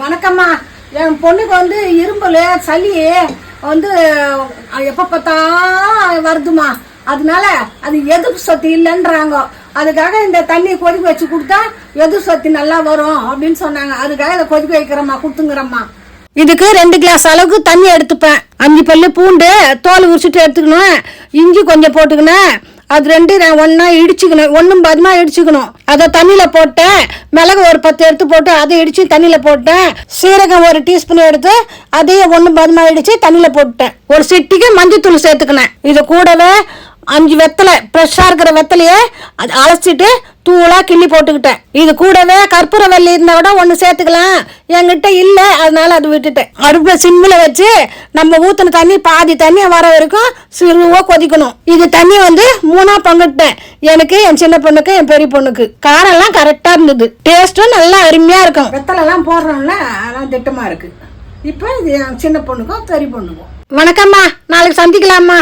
வணக்கம்மா. என் பொண்ணுக்கு வந்து இரும்பல் சளி வந்து எப்போ பார்த்தா வருதுமா அதனால அது எதிர்ப்பு சொத்து இல்லைன்றாங்க. அதுக்காக இந்த தண்ணியை கொதிக்க வச்சு கொடுத்தா எதிர்ப்பு சொத்து நல்லா வரும் அப்படின்னு சொன்னாங்க. அதுக்காக இதை கொதிக்க வைக்கிறம்மா கொடுத்துங்கிறம்மா. இதுக்கு ரெண்டு கிளாஸ் அளவுக்கு தண்ணி எடுத்துப்பேன். அஞ்சு பல்லு பூண்டு தோல் உரிச்சிட்டு எடுத்துக்கணும். இஞ்சி கொஞ்சம் போட்டுக்கணும். அது ரெண்டு நான் ஒன்றா இடிச்சுக்கணும் ஒன்றும் பதமாக இடிச்சுக்கணும். அதை தண்ணியில் போட்டேன். மிளகு ஒரு பத்து எடுத்து போட்டு அதை இடித்து தண்ணியில் போட்டேன். சீரகம் ஒரு டீஸ்பூன் எடுத்து அதையும் ஒன்றும் பதமாக இடித்து தண்ணியில் போட்டேன் ஒரு சிட்டிக்கு மஞ்சத்தூள் சேர்த்துக்கினேன். இது கூடவே அஞ்சு வெத்தலை ஃப்ரெஷ்ஷாக இருக்கிற வெத்தலையே அது அலசிட்டு தூளாக கிள்ளி போட்டுக்கிட்டேன். இது கூடவே கற்பூர வெள்ளி இருந்தால் கூட ஒன்று சேர்த்துக்கலாம். என்கிட்ட இல்லை அதனால அது விட்டுட்டேன். அடுப்பில் சிம்மில் வச்சு நம்ம ஊற்றின தண்ணி பாதி தண்ணி வர வரைக்கும் சிறுவாக கொதிக்கணும். இது தண்ணி வந்து மூணாக பங்கிட்டேன். எனக்கு என் சின்ன பொண்ணுக்கு என் பெரிய பொண்ணுக்கு. காரம்லாம் கரெக்டாக இருந்தது. டேஸ்ட்டும் நல்லா அருமையாக இருக்கும். வெத்தலைலாம் போடுறோம்ல அதெல்லாம் திட்டமாக இருக்கு. இப்போ இது என் சின்ன பொண்ணுக்கும் பெரிய பொண்ணுக்கும். வணக்கம்மா. நாளைக்கு சந்திக்கலாமா